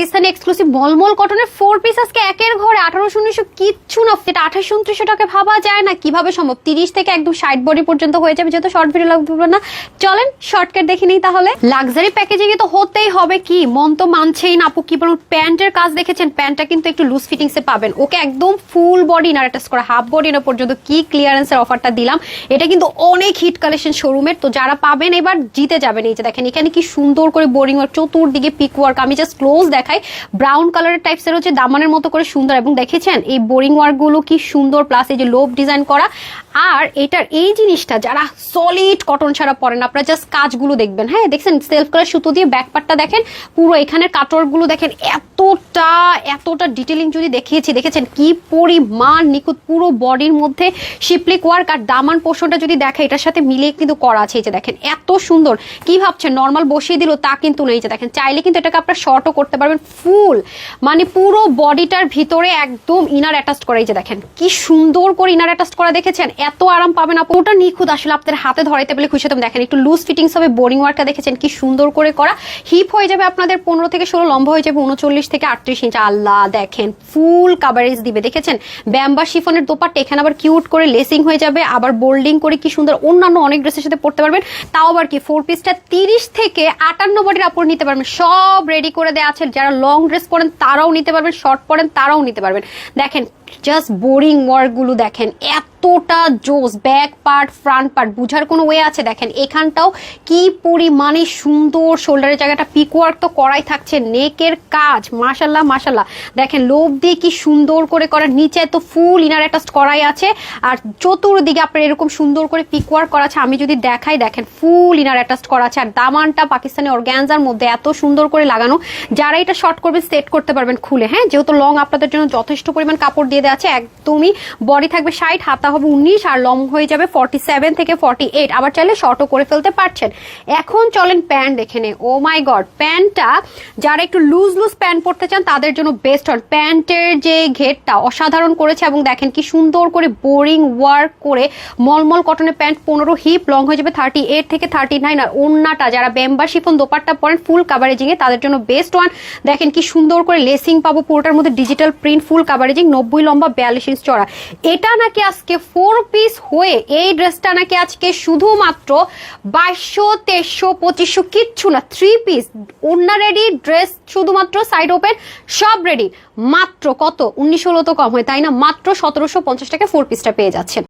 Pakistani exclusive মলমল কটনের four piece আজকে একের ঘরে আঠারোশো উনিশশো কিচ্ছু না যেটা আঠাশ উনত্রিশশো টাকা ভাবা যায় না। কীভাবে সম্ভব? তিরিশ থেকে একদম ষাট বডি পর্যন্ত হয়ে যাবে, যেহেতু শর্ট ভিডিও লাগবে না। চলেন শর্টকাট দেখে নিই তাহলে। লাক্সারি প্যাকেজিং এ তো হতেই হবে কি? মন তো মানছেই না আপু, কি বলুন প্যান্টের কাজ দেখেছেন? প্যান্টটা কিন্তু একটু লুজ ফিটিংস এ পাবেন। ওকে একদম ফুল বডি না অ্যাটাচ করা হাফ বডি না পর্যন্ত কি ক্লিয়ারেন্সের অফারটা দিলাম। এটা কিন্তু অনেক হিট কালেকশন শোরুমের তো যারা পাবেন এবার জিতে যাবেন। এই যে দেখেন, এখানে কি সুন্দর করে বোরিং ওয়ার্ক চতুর্দিকে পিক ওয়ার্ক আমি জাস্ট ক্লোজ দেখাই ব্রাউন কালারের টাইপসের হচ্ছে দামানের মতো করে সুন্দর। এবং দেখেছেন, এই বোরিং ওয়ার্কগুলো কি সুন্দর প্লাস এই যে লোভ ডিজাইন করা। আর এটার এই জিনিসটা যারা সলিড কটন ছাড়া পরেন আপনারা জাস্ট কাজগুলো দেখবেন। হ্যাঁ দেখছেন? সেলফ কালার সুতো দিয়ে ব্যাকপারটা দেখেন, পুরো এখানের কাটরগুলো দেখেন, এতটা এতটা ডিটেলিং যদি দেখিয়েছি, দেখেছেন? কি পরিমাণ নিখুঁত, পুরো বডির মধ্যে শিপলিক ওয়ার্ক আর দামান পোষণটা যদি দেখে, এটার সাথে মিলিয়ে কিন্তু করা আছে এই যে দেখেন, এত সুন্দর। কি ভাবছেন? নর্মাল বসিয়ে দিল, তা কিন্তু নেই যে দেখেন। চাইলে কিন্তু এটাকে আপনার শর্টও করতে পারবেন ফুল মানে পুরো বডিটার ভিতরে একদম ইনার অ্যাটাচ করা এই যে দেখেন। কি সুন্দর করে ইনার অ্যাটাচ করা দেখেছেন? এত আরাম পাবেন আপু। ওটা নিখুঁত আসলে আপনার হাতে ধরাইতে পেলে খুশি হতাম। দেখেন, একটু লুজ ফিটিংস হবে বোরিং ওয়ার্কটা দেখেছেন, কি সুন্দর করে করা। হিপ হয়ে যাবে আপনাদের পনেরো থেকে ষোলো, লম্বা হয়ে যাবে উনচল্লিশ থেকে আটত্রিশ ইঞ্চ আল্লাহ, দেখেন ফুল কাভারেজ দিবে, দেখেছেন? ব্যাম্বা শিফনের দোপাট্টা, এখানে আবার কিউট করে লেসিং হয়ে যাবে, আবার বোল্ডিং করে কি সুন্দর অন্যান্য অনেক ড্রেসের সাথে পড়তে পারবেন। তাও আবার কি ফোর পিসটা তিরিশ থেকে আটান্ন বডির আপর নিতে পারবেন। সব রেডি করে দেওয়া আছে। যারা লং ড্রেস পরেন, তারাও নিতে পারবেন শর্ট পরেন, তারাও নিতে পারবেন। দেখেন জাস্ট বোরিং ওয়ার্কগুলো দেখেন দেখেন এতটা জোস ব্যাক পার্ট, ফ্রন্ট পার্ট, বুঝার কোনো ওয়ে আছে? দেখেন, এখানটাও কি পরিমাণে সুন্দর শোল্ডারের জায়গাটা পিক ওয়ার্ক তো করাই থাকছে, নেকের কাজ, মাশাল্লাহ মাশাল্লাহ। দেখেন, লোভ দিয়ে কি সুন্দর করে করা, নিচে তো ফুল ইনার অ্যাটাচ করাই আছে, আর চতুর্দিকে আপনার এরকম সুন্দর করে পিকওয়ার্ক করা আছে, আমি যদি দেখাই, দেখেন ফুল ইনার অ্যাটাচ করা আছে, আর দামানটা পাকিস্তানি অর্গ্যানজার মধ্যে এত সুন্দর করে লাগানো, যারা এটা শর্ট করবেন সেট করতে পারবেন খুলে হ্যাঁ? যেহেতু লং আপনাদের জন্য যথেষ্ট পরিমাণ কাপড় দিয়ে দেওয়া আছে, একদমই বডি থাকবে ষাট, হাতা হবে উনিশ আর লং হয়ে যাবে ফর্টি সেভেন থেকে ফর্টি এইট আবার চাইলে শর্টও করে ফেলতে পারছেন। এখন চলেন প্যান্ট দেখে নে ও মাই গড প্যান্টটা যারা একটু লুজ লুজ প্যান্ট পরতে চান, তাদের জন্য বেস্ট হন প্যান্টের যে ঘেরটা অসাধারণ করেছে এবং দেখেন কি সুন্দর করে বোরিং ওয়ার্ক করে মলমল কটনের প্যান্ট পনেরো হিপ লং হয়ে যাবে থার্টি থেকে থার্টি নাইন আর ওন্নাটা যারা বেম্বার শিফন দোপাট্টা পরেন ফুল কাভারেজিং এ তাদের জন্য বেস্ট ওয়ান দেখেন কি সুন্দর করে লেসিং পাবো পুরোটার মধ্যে ডিজিটাল প্রিন্ট ফুল কাভারেজিং নব্বই লম্বা বিয়াল্লিশ ইঞ্চ চড়া এটা নাকি আজকে ফোর পিস হয়ে এই ড্রেসটা নাকি আজকে শুধুমাত্র বাইশশো, তেইশশো, পঁচিশশো, কিচ্ছু না থ্রি পিস ওন্না রেডি ড্রেস শুধুমাত্র সাইড ওপেন সব রেডি মাত্র কত? উনিশ ষোলো তো কম হয়, তাই না? মাত্র সতেরোশো পঞ্চাশ টাকা ফোর পিসটা পেয়ে যাচ্ছেন।